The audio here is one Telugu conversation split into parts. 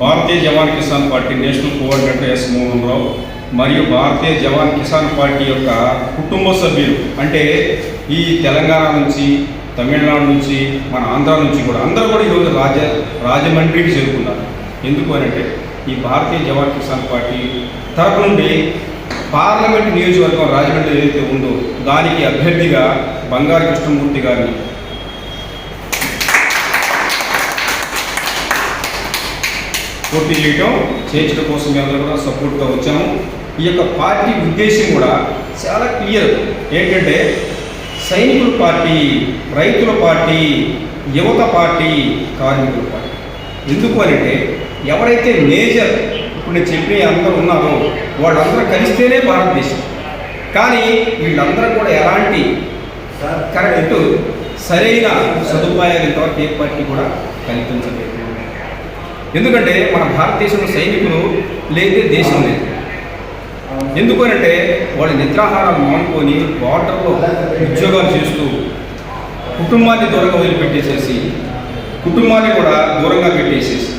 Bharatiya Jawan Kisan party national coordinator S Mohan Rao మరియు భారతీయ జవాన్ కిసాన్ పార్టీ యొక్క కుటుంబ సభ్యులు అంటే ఈ తెలంగాణ నుంచి తమిళనాడు నుంచి మన ఆంధ్ర నుంచి కూడా అందరూ కూడా ఈరోజు రాజ రాజమండ్రికి చేరుకున్నారు. ఎందుకు అంటే ఈ భారతీయ జవాన్ కిసాన్ పార్టీ తరపు నుండి పార్లమెంట్ నియోజకవర్గం రాజమండ్రి ఏదైతే ఉందో దానికి అభ్యర్థిగా బంగారు కృష్ణమూర్తి గారిని పోటీ చేయటం చేర్చడం కోసం మేము కూడా సపోర్ట్గా వచ్చాము. ఈ యొక్క పార్టీ ఉద్దేశం కూడా చాలా క్లియర్ ఏంటంటే సైనికుల పార్టీ రైతుల పార్టీ యువత పార్టీ కార్మికుల పార్టీ. ఎందుకు అంటే ఎవరైతే మేజర్ ఇప్పుడు నేను చెప్పిన అందరూ ఉన్నారో వాళ్ళందరూ కలిస్తేనే భారతదేశం. కానీ వీళ్ళందరూ కూడా ఎలాంటి కరెక్ట్ సరైన సదుపాయాలు ఇంతవరకు ఏ పార్టీ కూడా కల్పించలేదు. ఎందుకంటే మన భారతదేశంలో సైనికులు లేదే దేశం లేదు. ఎందుకు అంటే వాళ్ళు నిద్రాహారం మానుకొని బార్డర్లో ఉద్యోగాలు చేస్తూ కుటుంబాన్ని దూరంగా వదిలిపెట్టేసేసి కుటుంబాన్ని కూడా దూరంగా పెట్టేసేసి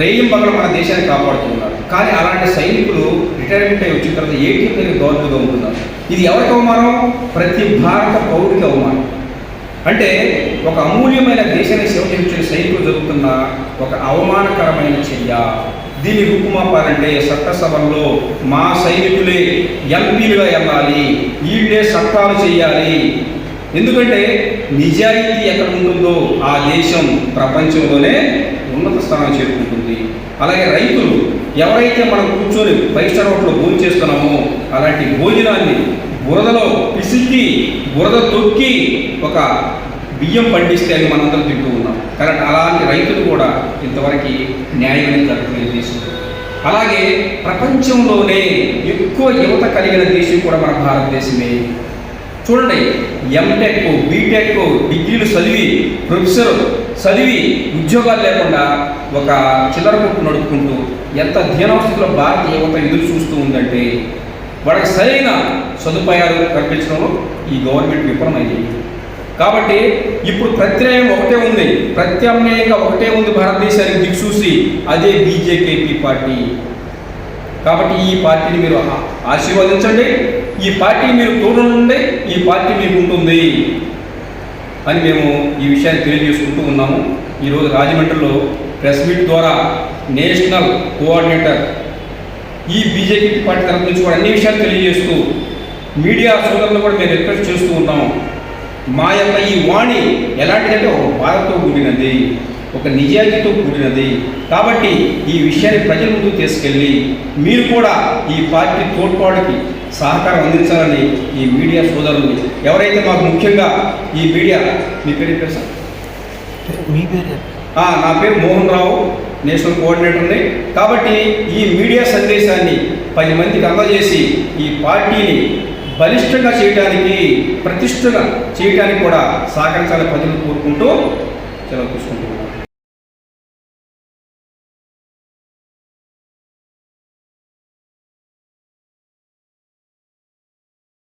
రైలు పగల మన దేశాన్ని కాపాడుతున్నారు. కానీ అలాంటి సైనికులు రిటైర్మెంట్ అయి వచ్చిన తర్వాత ఏటీఎం దగ్గర గౌరవంగా ఉంటున్నారు ఇది ఎవరికి అవమానం? ప్రతి భారత పౌరుడికి అవమానం. అంటే ఒక అమూల్యమైన దేశాన్ని సేవ చేయించిన సైనికులు జరుగుతున్న ఒక అవమానకరమైన చర్య. దీన్ని రూపుమాపాలంటే చట్టసభల్లో మా సైనికులే ఎంపీలుగా వెళ్ళాలి వీళ్ళే చట్టాలు చేయాలి. ఎందుకంటే నిజాయితీ ఎక్కడ ఉంటుందో ఆ దేశం ప్రపంచంలోనే ఉన్నత స్థానం చేరుకుంటుంది. అలాగే రైతులు ఎవరైతే మనం కూర్చొని బయట రోడ్లో భోజనం చేస్తున్నామో అలాంటి భోజనాన్ని బురదలో పిసికి బురద తొక్కి ఒక బియ్యం పండిస్తే అని మనందరం తింటూ ఉన్నాం. కరెక్ట్. అలాంటి రైతులు కూడా ఇంతవరకు న్యాయం అనేది జరగలేదు అలాగే ప్రపంచంలోనే ఎక్కువ యువత కలిగిన దేశం కూడా మన భారతదేశమే. చూడండి ఎంటెక్ బీటెక్ డిగ్రీలు చదివి ప్రొఫెసర్ చదివి ఉద్యోగాలు లేకుండా ఒక చిల్లర కొట్టు నడుపుకుంటూ ఎంత దీనావస్థితిలో భారత యువత ఎదురు చూస్తూ ఉందంటే వాళ్ళకి సరైన సదుపాయాలు కల్పించడంలో ఈ గవర్నమెంట్ విఫలమైంది. కాబట్టి ఇప్పుడు ప్రత్యయం ఒకటే ఉంది. ప్రత్యామ్నాయంగా ఒకటే ఉంది భారతదేశానికి దిక్సూసి అదే బీజేకేపీ పార్టీ. కాబట్టి ఈ పార్టీని మీరు ఆశీర్వదించండి. ఈ పార్టీ మీరు తోడుండి ఈ పార్టీ మీకు ఉంటుంది అని మేము ఈ విషయాన్ని తెలియజేసుకుంటూ ఉన్నాము. ఈరోజు రాజమండ్రిలో ప్రెస్ మీట్ ద్వారా నేషనల్ కోఆర్డినేటర్ ఈ బీజేపీ పార్టీ తరపు నుంచి కూడా అన్ని విషయాలు తెలియజేస్తూ మీడియా సోదరులు కూడా మేము రిక్వెస్ట్ చేస్తూ ఉన్నాము. మా యొక్క ఈ వాణి ఎలాంటిదంటే ఒక బాధతో కూడినది ఒక నిజాయితీతో కూడినది. కాబట్టి ఈ విషయాన్ని ప్రజల ముందుకు తీసుకెళ్ళి మీరు కూడా ఈ పార్టీ తోడ్పాటుకి సహకారం అందించాలని ఈ మీడియా సోదరుల్ని ఎవరైతే మాకు ముఖ్యంగా ఈ మీడియా మీ పేరు పేరు సార్? మీ పేరు? నా పేరు మోహన్ రావు నేషనల్ కోఆర్డినేటర్ని కాబట్టి ఈ మీడియా సందేశాన్ని పది మందికి అందజేసి ఈ పార్టీని బలిష్టంగా చేయడానికి ప్రతిష్టగా చేయడానికి కూడా సహకరించాలని ప్రజలు కోరుకుంటూ సెలవు తీసుకుంటున్నాను